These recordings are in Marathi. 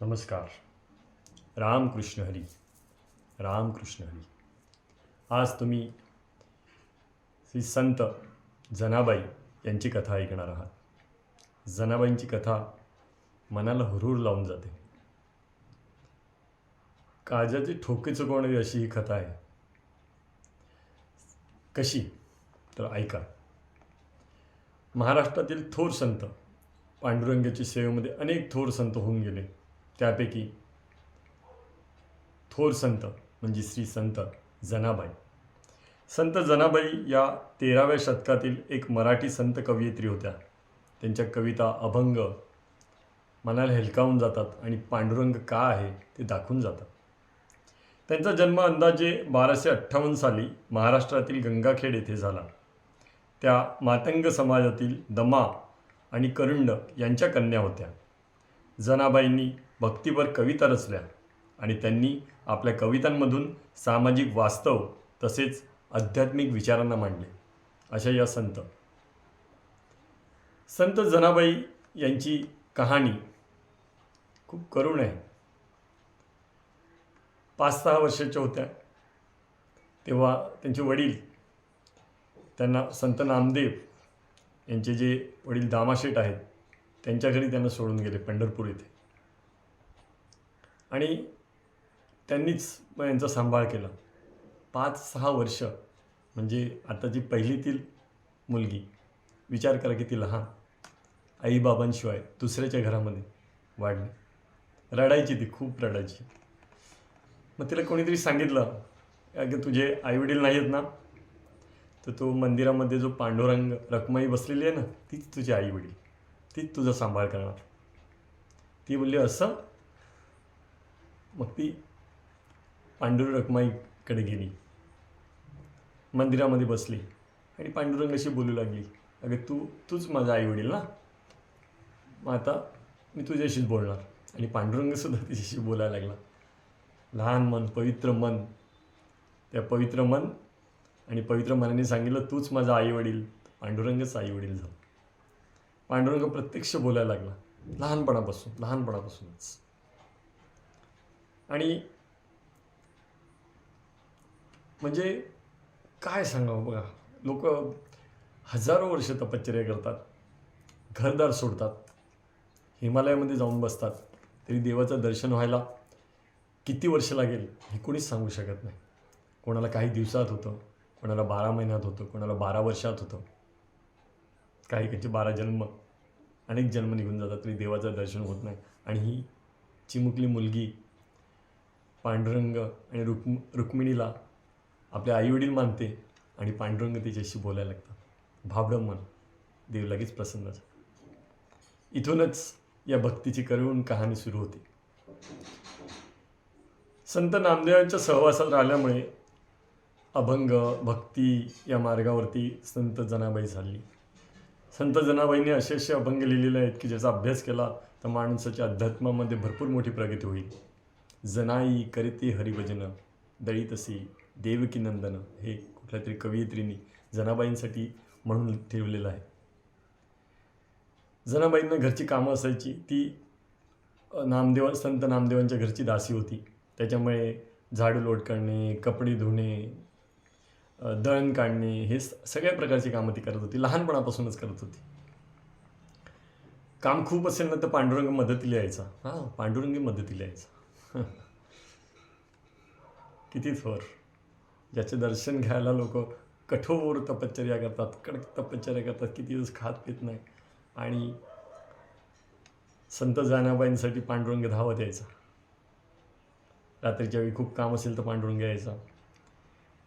नमस्कार. रामकृष्ण हरी. रामकृष्ण हरी. आज तुम्ही श्री संत जनाबाई यांची कथा ऐकणार आहात. जनाबाईंची कथा मनाला हुरहुर लावून जाते. काजाचे ठोके चुकवणारी अशी ही कथा आहे. कशी? तर ऐका. महाराष्ट्रातील थोर संत पांडुरंगाच्या सेवेमध्ये अनेक थोर संत होऊन गेले. त्यापैकी थोर संत म्हणजे श्री संत जनाबाई. संत जनाबाई या तेराव्या शतकातील एक मराठी संत कवयित्री होत्या. त्यांच्या कविता अभंग मनाला हेलकावून जातात आणि पांडुरंग का आहे ते दाखवून जातात. त्यांचा जन्म अंदाजे बाराशे अठ्ठावन्न साली महाराष्ट्रातील गंगाखेड येथे झाला. त्या मातंग समाजातील दमा आणि करुंड यांच्या कन्या होत्या. जनाबाईंनी भक्तीपर कविता रचल्या आणि त्यांनी आपल्या कवितांमधून सामाजिक वास्तव तसेच आध्यात्मिक विचारांना मांडले. अशा या संत. संत जनाबाई यांची कहाणी खूप करुण आहे. पाच सहा वर्षाच्या होत्या. तेव्हा त्यांचे वडील त्यांना संत नामदेव यांचे जे वडील दामाशेठ आहेत त्यांच्या घरी त्यांना सोडून गेले पंढरपूर येथे. आणि त्यांनीच मग यांचा सांभाळ केला. पाच सहा वर्ष म्हणजे आता जी पहिलीतील मुलगी विचार करा किती लहान आईबाबांशिवाय दुसऱ्याच्या घरामध्ये वाढली. रडायची ती खूप रडायची. मग तिला कोणीतरी सांगितलं अगं तुझे आईवडील नाही आहेत ना? तर तो मंदिरामध्ये जो पांडुरंग रखमाई बसलेली आहे ना तीच तुझी आईवडील तीच तुझा सांभाळ करणार. ती बोलली असं? मग ती पांडुरंग रखमाईकडे गेली. मंदिरामध्ये बसली आणि पांडुरंगाशी बोलू लागली अगं तू तूच माझा आई वडील ना? मग आता मी तुझ्याशीच बोलणार. आणि पांडुरंगसुद्धा तिच्याशी बोलायला लागला. लहान मन पवित्र मन त्या पवित्र मन आणि पवित्र मनाने सांगितलं तूच माझा आई वडील पांडुरंगच आई वडील झालं. पांडुरंग प्रत्यक्ष बोलायला लागला लहानपणापासून लहानपणापासूनच. आणि म्हणजे काय सांगावं बघा. लोक हजारो वर्ष तपश्चर्या करतात. घरदार सोडतात. हिमालयामध्ये जाऊन बसतात. तरी देवाचं दर्शन व्हायला किती वर्ष लागेल हे कोणीच सांगू शकत नाही. कोणाला काही दिवसात होतं कोणाला बारा महिन्यात होतं कोणाला बारा वर्षात होतं. काही काहीचे बारा जन्म अनेक जन्म निघून जातात तरी देवाचं दर्शन होत नाही. आणि ही चिमुकली मुलगी पांडुरंग आणि रुक्म रुक्मिणीला आपले आईवडील मानते आणि पांडुरंग तिच्याशी बोलायला लागतात. भाबडं मन. देव लगेच प्रसन्न झाला. इथूनच या भक्तीची करवून कहाणी सुरू होते. संत नामदेवांच्या सहवासात राहिल्यामुळे अभंग भक्ती या मार्गावरती संत जनाबाई झाली संत जनाबाईंनी असे असे अभंग लिहिलेले आहेत की ज्याचा अभ्यास केला तर माणसाच्या अध्यात्मामध्ये भरपूर मोठी प्रगती होईल. जनाई करीते हरिभजन दळितसी देवकी नंदन हे कुठल्या तरी कवयित्रींनी जनाबाईंसाठी म्हणून ठेवलेलं आहे. जनाबाईंना घरची कामं असायची. ती नामदेव संत नामदेवांच्या घरची दासी होती. त्याच्यामुळे झाडू लोट करणे कपडे धुणे दळण काढणे हे स- सगळ्या प्रकारची कामं ती करत होती. लहानपणापासूनच करत होती. काम खूप असेल ना तर पांडुरंग मदतीला यायचा. हां पांडुरंगी मदतीला यायचा. किती थोर. ज्याचे दर्शन घ्यायला लोक कठोर तपश्चर्या करतात कडक तपश्चर्या करतात किती दिवस खात पित नाही. आणि संत जानाबाईंसाठी पांडुरंग धावत यायचा. रात्रीच्या वेळी खूप काम असेल तर पांडुरंग यायचा.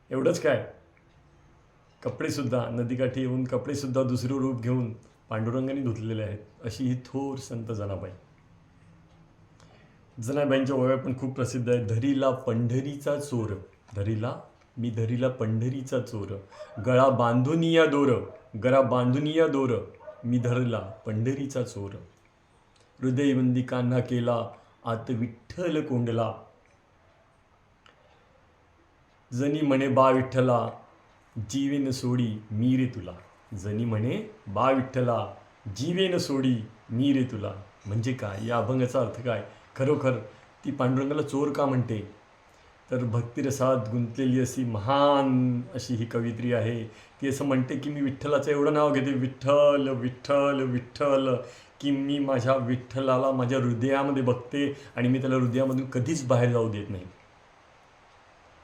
एवढंच काय? कपडेसुद्धा नदीकाठी येऊन कपडेसुद्धा दुसरं रूप घेऊन पांडुरंगाने धुतलेले आहेत अशी ही थोर संत जनाबाई. जनाबाईंच्या ओव्या पण खूप प्रसिद्ध आहे. धरीला पंढरीचा चोर. धरीला? मी धरीला पंढरीचा चोर. गळा बांधून या दोर. गळा बांधून या दोर. मी धरला पंढरीचा चोर. हृदयबंदी कान्हा केला आत विठ्ठल कोंडला. जनी म्हणे बा विठ्ठला जीवेन सोडी मी रे तुला. जनी म्हणे बा विठ्ठला जीवेन सोडी मी रे तुला. म्हणजे काय? या अभंगाचा अर्थ काय? खरोखर ती पांडुरंगाला चोर का म्हणते? तर भक्तिरसात गुंतलेली अशी महान अशी ही कवित्री आहे. ती असं म्हणते की मी विठ्ठलाचं एवढं नाव घेते विठ्ठल विठ्ठल विठ्ठल की मी माझ्या विठ्ठलाला माझ्या हृदयामध्ये बघते आणि मी त्याला हृदयामधून कधीच बाहेर जाऊ देत नाही.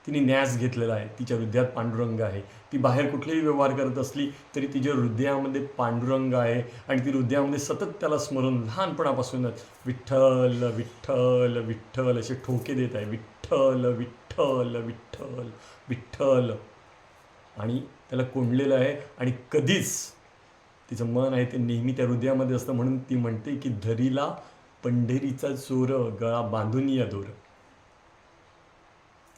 तिने न्यास घेतलेला आहे. तिच्या हृदयात पांडुरंग आहे. ती बाहेर कुठलेही व्यवहार करत असली तरी तिच्या हृदयामध्ये पांडुरंग आहे आणि ती हृदयामध्ये सतत त्याला स्मरून लहानपणापासूनच विठ्ठल विठ्ठल विठ्ठल असे ठोके देत आहे. विठ्ठल विठ्ठल विठ्ठल विठ्ठल. आणि त्याला कोंडलेलं आहे आणि कधीच तिचं मन आहे ते नेहमी त्या हृदयामध्ये असतं म्हणून ती म्हणते की धरीला पंढरीचा चोर गळा बांधून या दोर.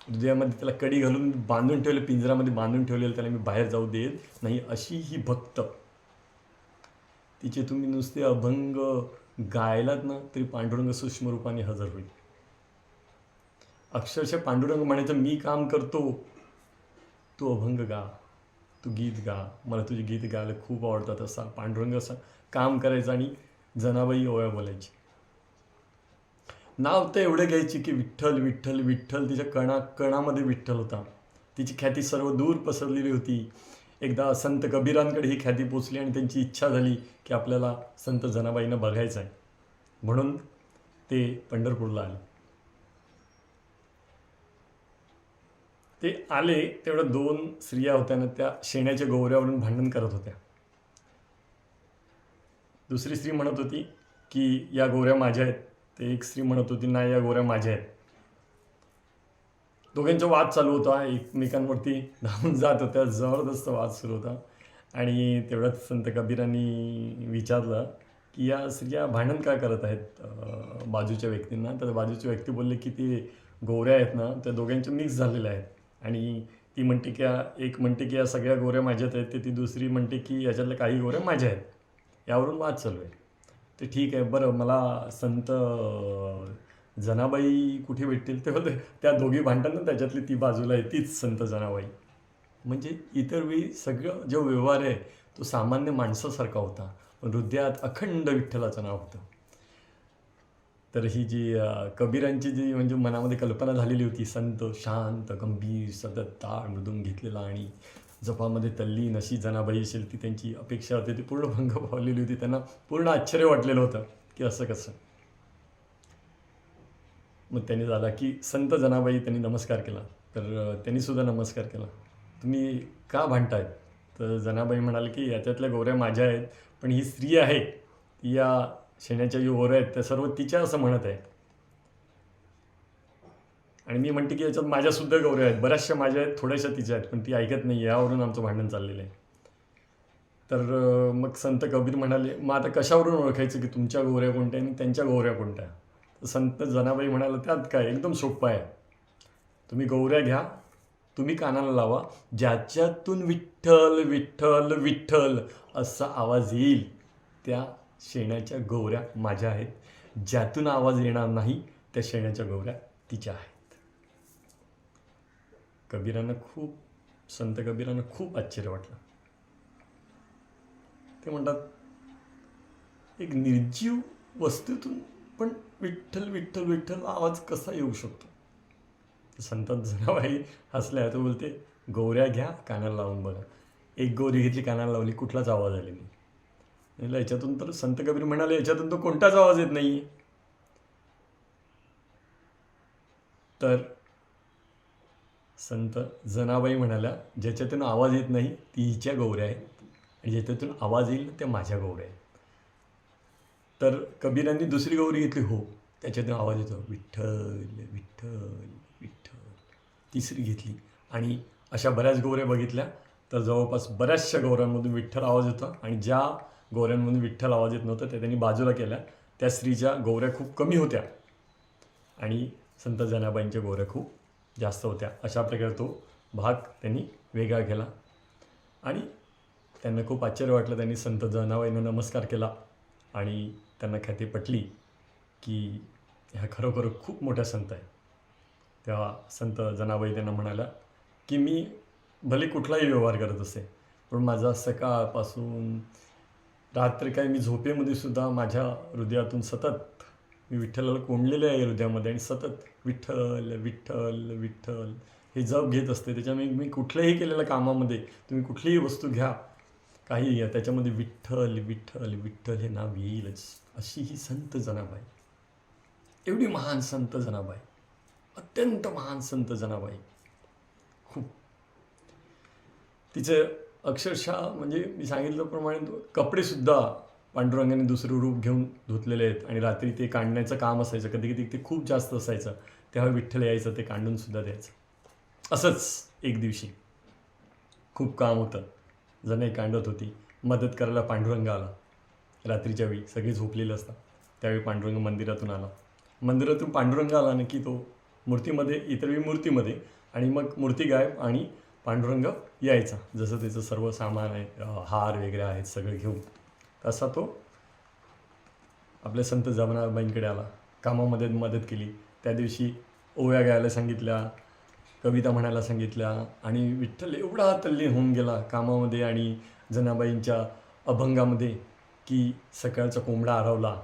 हृदयामध्ये त्याला कडी घालून बांधून ठेवलं पिंजरामध्ये बांधून ठेवलेलं त्याला मी बाहेर जाऊ देत नाही अशी ही भक्त. तिचे तुम्ही नुसते अभंग गायलात ना तरी पांडुरंग सूक्ष्म रूपाने हजर होईल. अक्षरशः पांडुरंग म्हणायचं मी काम करतो. तू अभंग गा तू गीत गा. मला तुझे गीत गायला खूप आवडतात. असा पांडुरंग असा काम करायचं आणि जनाबाई ओव्या बोलायची. नाव तर एवढं घ्यायची की विठ्ठल विठ्ठल विठ्ठल तिच्या कणा कणामध्ये विठ्ठल होता. तिची ख्याती सर्व दूर पसरलेली होती. एकदा संत कबीरांकडे ही ख्याती पोचली आणि त्यांची इच्छा झाली की आपल्याला संत जनाबाईंना बघायचं आहे म्हणून ते पंढरपूरला आले. ते आले तेवढ्या दोन स्त्रिया होत्या ना त्या शेण्याच्या गोवऱ्यावरून भांडण करत होत्या. दुसरी स्त्री म्हणत होती की या गोऱ्या माझ्या आहेत. ते एक स्त्री म्हणत होती नाही या गोऱ्या माझ्या आहेत. दोघांचा वाद चालू होता. एकमेकांवरती धावून जात होत्या. जबरदस्त वाद सुरू होता. आणि तेवढ्याच संत कबीरांनी विचारलं की या स्त्रिया भांडण का करत आहेत बाजूच्या व्यक्तींना? तर बाजूचे व्यक्ती बोलले की ते गोऱ्या आहेत ना त्या दोघांच्या मिक्स झालेल्या आहेत. आणि ती म्हणते की एक म्हणते की या सगळ्या गोऱ्या माझ्यात आहेत ते ती दुसरी म्हणते की याच्यातल्या काही गोऱ्या माझ्या आहेत. यावरून वाद चालू आहे. ते ठीक आहे बरं मला संत जनाबाई कुठे भेटतील तेव्हा ते त्या दोघी भांडणं ना त्याच्यातली ती बाजूला आहे तीच संत जनाबाई. म्हणजे इतर वेळी सगळं जो व्यवहार आहे तो सामान्य माणसासारखा होता. पण हृदयात अखंड विठ्ठलाचं नाव होतं. तर ही जी कबीरांची जी म्हणजे मनामध्ये कल्पना झालेली होती संत शांत गंभीर सतत ताळ मृदून घेतलेला आणि जपामध्ये तल्लीन अशी जनाबाई असेल ती त्यांची अपेक्षा होती ती पूर्ण भंग पावलेली होती त्यांना पूर्ण आश्चर्य वाटलेलं होतं की असं कसं. मग त्यांनी झाला की संत जनाबाई त्यांनी नमस्कार केला. तर त्यांनीसुद्धा त्यांनी सुद्धा नमस्कार केला. तुम्ही का भांडतायत तर जनाबाई म्हणाले की याच्यातल्या गोऱ्या माझ्या आहेत पण ही स्त्री आहे. या शेण्याच्या ज्या गोऱ्या आहेत त्या सर्व तिच्या असं म्हणत आहे आणि मी म्हणते की याच्यात माझ्यासुद्धा गौऱ्या आहेत. बऱ्याचशा माझ्या आहेत थोड्याशा तिच्या आहेत पण ती ऐकत नाही यावरून आमचं भांडण चाललेलं आहे. तर मग संत कबीर म्हणाले मग आता कशावरून ओळखायचं की तुमच्या गौऱ्या कोणत्या आणि त्यांच्या गौऱ्या कोणत्या? तर संत जनाबाई म्हणाला त्यात काय? एकदम सोपं आहे. तुम्ही गौऱ्या घ्या तुम्ही कानाला लावा. ज्याच्यातून विठ्ठल विठ्ठल विठ्ठल असा आवाज येईल त्या शेणाच्या गौऱ्या माझ्या आहेत. ज्यातून आवाज येणार नाही त्या शेणाच्या गौऱ्या तिच्या आहेत. कबीरांना खूप संत कबीरांना खूप आश्चर्य वाटलं. ते म्हणतात एक निर्जीव वस्तूतून पण विठ्ठल विठ्ठल विठ्ठल आवाज कसा येऊ शकतो? संतात संत जनाबाई हसल्या तो बोलते गौऱ्या घ्या कानाला लावून बघा. एक गौरी घेतली कानाला लावली कुठलाच आवाज आले नाही. म्हणलं, याच्यातून तर संत कबीर म्हणाले याच्यातून तो कोणताच आवाज येत नाही तर संत जनाबाई म्हणाल्या ज्याच्यातून आवाज येत नाही ती हिच्या गौऱ्या आहेत. आणि ज्याच्यातून आवाज येईल त्या माझ्या गौऱ्या आहेत. तर कबीरांनी दुसरी गौरी घेतली हो. त्याच्यातून आवाज येतो विठ्ठल विठ्ठल विठ्ठल. तिसरी घेतली. आणि अशा बऱ्याच गौऱ्या बघितल्या तर जवळपास बऱ्याचशा गौऱ्यांमधून विठ्ठल आवाज येतो. आणि ज्या गौऱ्यांमधून विठ्ठल आवाज येत नव्हतं त्या त्यांनी बाजूला केल्या. त्या स्त्रीच्या गौऱ्या खूप कमी होत्या. आणि संत जनाबाईंच्या गौऱ्या खूप जास्त होत्या. अशा प्रकारे तो भाग त्यांनी वेगळा केला. आणि त्यांना खूप आश्चर्य वाटलं. त्यांनी संत जनाबाईंना नमस्कार केला. आणि त्यांना ख्याती पटली की ह्या खरोखर खूप मोठ्या संत आहे तेव्हा संत जनाबाई त्यांना म्हणाल्या की मी भले कुठलाही व्यवहार करत असे पण माझा सकाळपासून रात्री काय मी झोपेमध्ये सुद्धा माझ्या हृदयातून सतत मी विठ्ठलाला कोंडलेलं आहे हृदयामध्ये आणि सतत विठ्ठल विठ्ठल विठ्ठल हे जप घेत असते. त्याच्यामुळे मी कुठल्याही केलेल्या कामामध्ये तुम्ही कुठलीही वस्तू घ्या काही घ्या त्याच्यामध्ये विठ्ठल विठ्ठल विठ्ठल हे नाव येईलच. अशी ही संत जनाबाई. एवढी महान संत जनाबाई. अत्यंत महान संत जनाबाई. खूप. तिचं अक्षरशः म्हणजे मी सांगितल्याप्रमाणे तो कपडेसुद्धा पांडुरंगाने दुसरं रूप घेऊन धुतलेले आहेत आणि रात्री ते काढण्याचं काम असायचं. कधी कधी ते खूप जास्त असायचं. तेव्हा विठ्ठल यायचं ते काढून सुद्धा द्यायचं. असंच एक दिवशी खूप काम होतं. जणे कांडत होती. मदत करायला पांडुरंग आला. रात्रीच्या वेळी सगळे झोपलेले असतात. त्यावेळी पांडुरंग मंदिरातून आला. मंदिरातून पांडुरंग आला ना की तो मूर्तीमध्ये इतर वेळी मूर्तीमध्ये आणि मग मूर्ती गायब आणि पांडुरंग यायचा. जसं त्याचं सर्व सामान आहे हार वगैरे आहेत सगळं घेऊन. तसा तो आपल्या संत जमनाबाईंकडे आला. कामामध्ये मदत केली. त्या दिवशी ओव्या गायला सांगितल्या कविता म्हणायला सांगितल्या आणि विठ्ठल एवढा तल्लीन होऊन गेला कामामध्ये आणि जनाबाईंच्या अभंगामध्ये की सकाळचा कोंबडा आरवला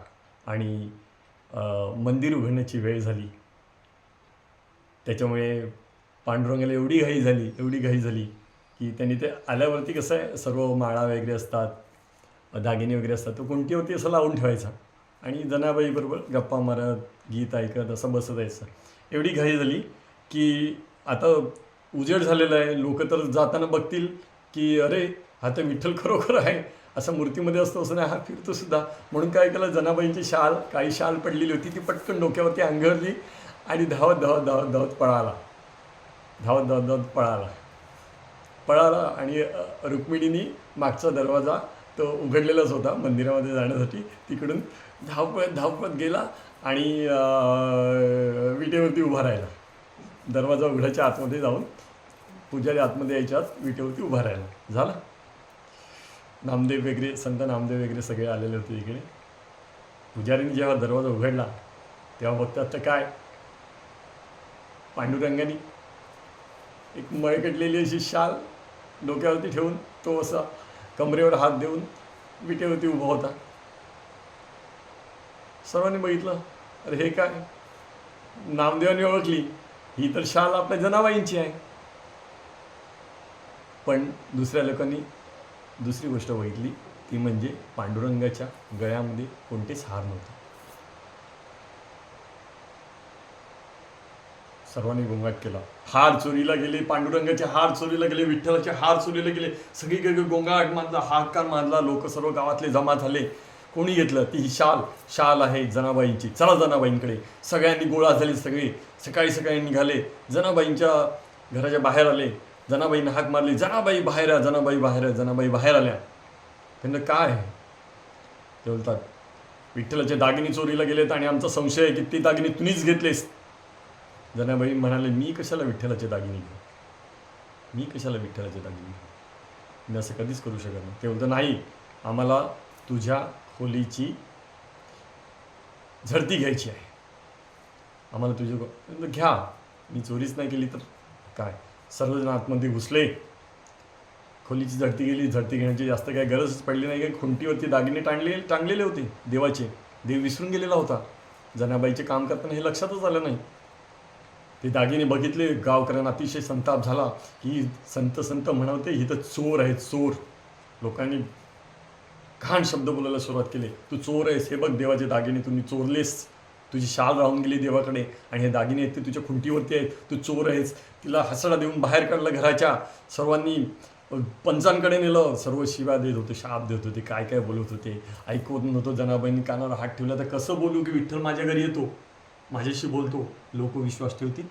आणि मंदिर उघडण्याची वेळ झाली. त्याच्यामुळे पांडुरंगाला एवढी घाई झाली एवढी घाई झाली की त्यांनी ते आल्यावरती कसं आहे सर्व माळा वगैरे असतात दागिने वगैरे असतात तो कोणती होती असं लावून ठेवायचा. आणि जनाबाईबरोबर गप्पा मारत गीत ऐकत असं बसत यायचं. एवढी घाई झाली की आता उजेड झालेला आहे. लोक तर जाताना बघतील की अरे हा तर विठ्ठल खरोखर आहे. असं मूर्तीमध्ये असतो असं नाही हा फिरतो सुद्धा. म्हणून काय केलं जनाबाईंची शाल काही शाल पडलेली होती ती पटकन डोक्यावरती अंघरली आणि धावत धावत धावत धावत पळाला. धावत धावत धावत पळाला. पळाला आणि रुक्मिणीनी मागचा दरवाजा तो उघडलेलाच होता मंदिरामध्ये जाण्यासाठी. तिकडून धावपळत धावपळत गेला आणि विटेवरती उभा राहिला. दरवाजा उघडायच्या आतमध्ये जाऊन पुजारी आतमध्ये यायच्या आत विटेवरती उभा राहिला. झाला. नामदेव वगैरे संत नामदेव वगैरे सगळे आलेले होते इकडे. पुजारीने जेव्हा दरवाजा उघडला तेव्हा बघतात तर काय? पांडुरंगाने एक मळकटलेली अशी शाल डोक्यावरती ठेवून तो असा कमरेवर हात देऊन विटेवरती उभा होता. सर्वांनी बघितलं अरे हे काय? नामदेवाने ओळखली. ही तर शाल आपल्या जनाबाईंची आहे. पण दुसऱ्या लोकांनी दुसरी गोष्ट बघितली ती म्हणजे पांडुरंगाच्या गळ्यामध्ये कोणतेच हार नव्हते. सर्वांनी गोंगाट केला. हार चोरीला गेले पांडुरंगाचे हार चोरीला गेले विठ्ठलाचे हार चोरीला गेले सगळीकडे गोंगाट मारला हाकार मारला लोक सर्व गावातले जमा झाले. कोणी घेतलं? ती ही शाल. शाल आहे जनाबाईंची. चला जनाबाईंकडे. सगळ्यांनी गोळा झाले सगळे. सकाळी सकाळी निघाले. जनाबाईंच्या घराच्या बाहेर आले. जनाबाईंना हाक मारली. जनाबाई बाहेर या जनाबाई बाहेर जनाबाई बाहेर आल्या. त्यांना काय आहे? ते बोलतात विठ्ठलाचे दागिने चोरीला गेलेत आणि आमचा संशय आहे की ते दागिने तुम्हीच घेतलेस जनाबाई म्हणाले मी कशाला विठ्ठलाचे दागिने घेऊ? मी कशाला विठ्ठलाचे दागिने घेऊ? मी असं कधीच करू शकत नाही. ते बोलतं नाही आम्हाला तुझ्या खोलीची झडती घ्यायची आहे. आम्हाला तुझं घ्या मी चोरीच नाही केली तर काय? सर्वजण आतमध्ये घुसले. खोलीची झडती गेली झडती घेण्याची जास्त काही गरजच पडली नाही. काही खुंटीवरती दागिने टांगले टांगलेले होते देवाचे. देव विसरून गेलेला होता. जनाबाईचे काम करताना हे लक्षातच आलं नाही. ते दागिने बघितले गावकऱ्यांना अतिशय संताप झाला. ही संत संत म्हणवते ही तर चोर आहे चोर. लोकांनी घाण शब्द बोलायला सुरुवात केली. तू चोर आहेस हे बघ देवाचे दागिने तुम्ही चोरलेस. तुझी शाल राहून गेली देवाकडे आणि हे दागिने आहेत ते तुझ्या खुंटीवरती आहेत. तू चोर आहेस. तिला हसडा देऊन बाहेर काढलं घराच्या. सर्वांनी पंचांकडे नेलं. सर्व शिव्या देत होते शाप देत होते काय काय बोलत होते. ऐकवत नव्हतं जनाबाईंनी कानावर हात ठेवला. तर कसं बोलू की विठ्ठल माझ्या घरी येतो? माझ्याशी बोलतो लोक विश्वास ठेवतील.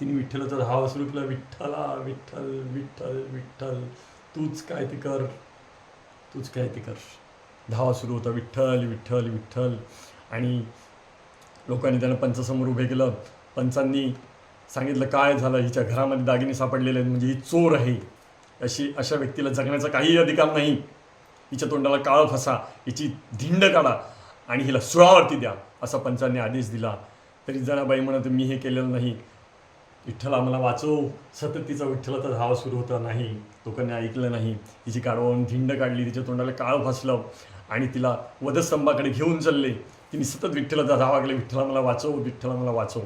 तिने विठ्ठलाचा धावा सुरू केला विठ्ठला विठ्ठल विठ्ठल विठ्ठल तूच काय ते कर. तूच काय ते कर. धावा सुरू होता. विठ्ठल विठ्ठल विठ्ठल. आणि लोकांनी त्यांना पंचासमोर उभे केलं. पंचांनी सांगितलं काय झालं? हिच्या घरामध्ये दागिने सापडलेले आहेत. म्हणजे ही चोर आहे. अशी अशा व्यक्तीला जगण्याचा काहीही अधिकार नाही. हिच्या तोंडाला काळं फसा. हिची धिंड काढा. आणि हिला सुळावरती द्या. असा पंचांनी आदेश दिला. तरी जनाबाई म्हणत मी हे केलेलं नाही. विठ्ठल आम्हाला वाचव. सतत तिचा विठ्ठलाचा धावा सुरू होता नाही. लोकांनी ऐकलं नाही. तिची काढवून धिंड काढली. तिच्या तोंडाला काळं फासलं आणि तिला वधस्तंभाकडे घेऊन चालले. तिने सतत विठ्ठलाचा धावा केला विठ्ठला मला वाचव. विठ्ठला मला वाचव.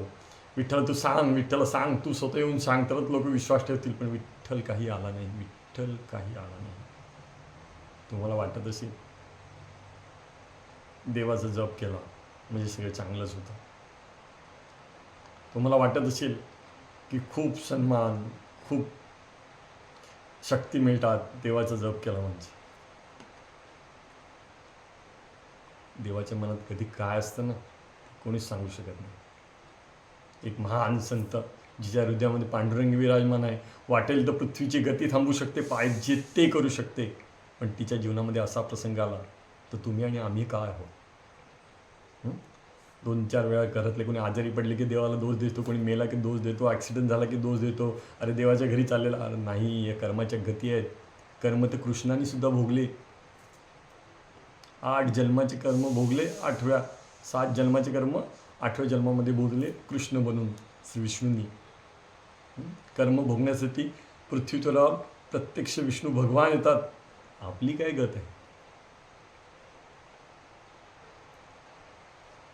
विठ्ठल तू सांग. विठ्ठल सांग. तू स्वतः येऊन सांग. तरच लोक विश्वास ठेवतील. पण विठ्ठल काही आला नाही. विठ्ठल काही आला नाही. तुम्हाला वाटत असेल? देवाचा जप केला. म्हणजे सगळं चांगलंच होतं. तुम्हाला वाटत असेल की खूप सन्मान खूप शक्ती मिळतात देवाचा जप केला म्हणजे. देवाच्या मनात कधी काय असतं ना कोणीच सांगू शकत नाही. एक महान संत जिच्या हृदयामध्ये पांडुरंग विराजमान आहे वाटेल तर पृथ्वीची गती थांबू शकते पाहिजे ते करू शकते पण तिच्या जीवनामध्ये असा प्रसंग आला तर तुम्ही आणि आम्ही काय आहोत? दोन चार वेळा घरातले कोणी आजारी पडले की देवाला दोष देतो कोणी मेला की दोष देतो ॲक्सिडेंट झाला की दोष देतो अरे देवाच्या घरी चाललेला अरे नाही या कर्माच्या गती आहेत. कर्म तर कृष्णाने सुद्धा भोगले. आठ जन्माचे कर्म भोगले आठव्या सात जन्माचे कर्म आठव्या जन्मामध्ये भोगले कृष्ण बनून श्री विष्णूंनी. कर्म भोगण्यासाठी पृथ्वीवर प्रत्यक्ष विष्णू भगवान येतात. आपली काय गत आहे?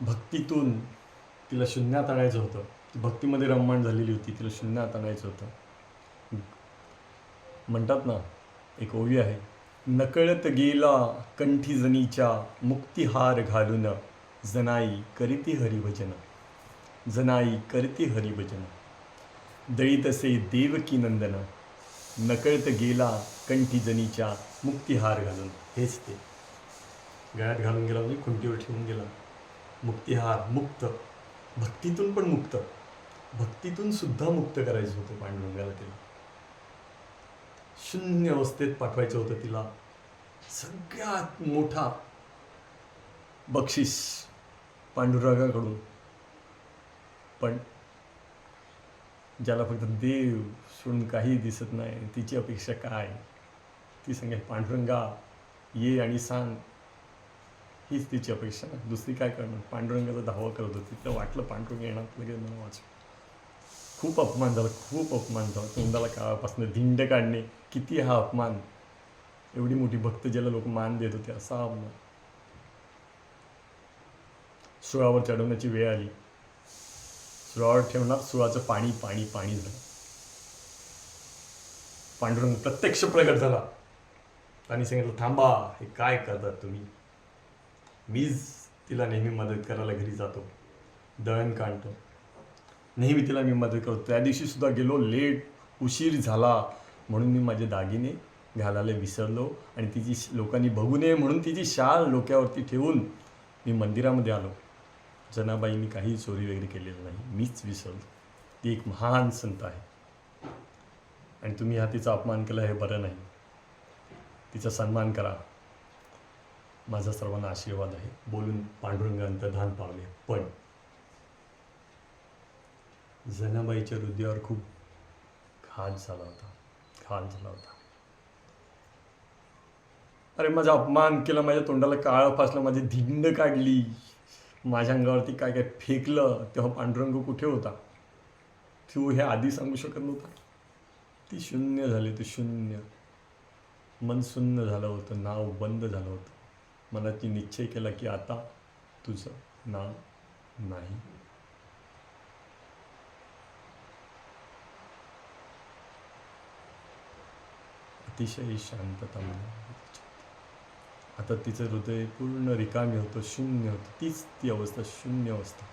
भक्तीतून तिला शून्यात आणायचं होतं. ती भक्तीमध्ये रममाण झालेली होती तिला शून्यात आणायचं होतं. म्हणतात ना एक ओवी आहे. नकळत गेला कंठी जनीच्या मुक्तिहार घालून जनाई करीती हरिभजन. जनाई करती हरिभजन. दळीतसे देवकी नंदन. नकळत गेला कंठी जनीच्या मुक्तिहार घालून. हेच ते. गळ्यात घालून गेला म्हणजे खुंटीवर ठेवून गेला. मुक्तिहार मुक्त. भक्तीतून पण मुक्त. भक्तीतून सुद्धा मुक्त करायचं होतं पांडुरंगाला तिला. शून्य अवस्थेत पाठवायचं होतं तिला. सगळ्यात मोठा बक्षीस पांडुरंगाकडून. पण ज्याला फक्त देव सोडून काही दिसत नाही तिची अपेक्षा काय? ती सांगेल पांडुरंगा ये आणि सांग. हीच तिची अपेक्षा ना. दुसरी काय करणार? पांडुरंगाचा धावा करत होती. तिला वाटलं पांडुरंग येणार लगेच मला वाच खूप अपमान झाला. खूप अपमान झाला. तोंडाला काळापासून धिंड काढणे. किती हा अपमान. एवढी मोठी भक्त ज्याला लोक मान देत होते असा अपमान. सुळावर चढवण्याची वेळ आली. सुळावर ठेवणार सुळाचं पाणी पाणी पाणी झालं. पांडुरंग प्रत्यक्ष प्रगट झाला. त्यांनी सांगितलं थांबा हे काय करतात तुम्ही? मीच तिला नेहमी मदत करायला घरी जातो दळण काढतो. नेहमी तिला मी मदत करतो. त्या दिवशीसुद्धा गेलो लेट उशीर झाला म्हणून मी माझे दागिने घालायला विसरलो आणि तिची लोकांनी बघू नये म्हणून तिची शाल डोक्यावरती ठेवून मी मंदिरामध्ये आलो. जनाबाईंनी काही चोरी वगैरे केलेलं नाही मीच विसरलो. ती एक महान संत आहे. आणि तुम्ही हा तिचा अपमान केला हे बरं नाही. तिचा सन्मान करा. माझा सर्वांना आशीर्वाद आहे. बोलून पांडुरंग अंतर्धान पावले पण जनाबाईच्या हृदयावर खूप घात झाला होता. घात झाला होता. अरे माझा अपमान केला माझ्या तोंडाला काळं फासलं माझी धिंड काढली. माझ्या अंगावरती काय काय फेकलं तेव्हा पांडुरंग कुठे होता? तू हे आधी सांगू शकत नव्हता? ती शून्य झाली ते शून्य. मन शून्य झालं होतं नाव बंद झालं होतं. मनाची निश्चय केला की आता तुझं नाव नाही. अतिशय शांतता आता तिचं हृदय पूर्ण रिकामी होतं शून्य होतं. तीच ती अवस्था शून्य अवस्था.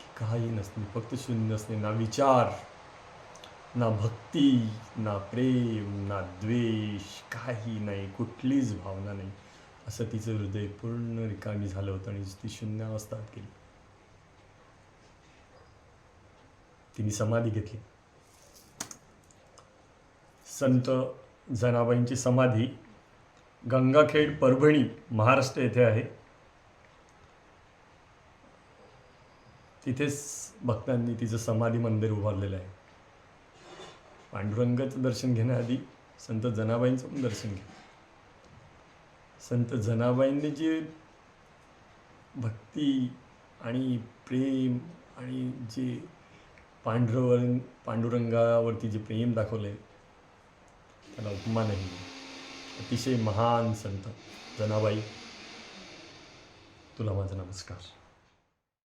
की काही नसणे फक्त शून्य असणे ना विचार ना भक्ती ना प्रेम ना द्वेष काही नाही कुठलीच भावना नाही. असं तिचं हृदय पूर्ण रिकामी झालं होतं आणि ती शून्य अवस्थात गेली. तिने समाधी घेतली. संत जनाबाईंची समाधी गंगाखेड परभणी महाराष्ट्र येथे आहे. तिथेच भक्तांनी तिचं समाधी मंदिर उभारलेलं आहे. पांडुरंगाचं दर्शन घेण्याआधी संत जनाबाईंचं पण दर्शन घ्या. संत जनाबाईंनी जे भक्ती आणि प्रेम आणि जे पांढरवर पांडुरंगावरती जे प्रेम दाखवलं आहे त्याला उपमा नाही. अतिशय महान संत जनाबाई. तुला माझा नमस्कार.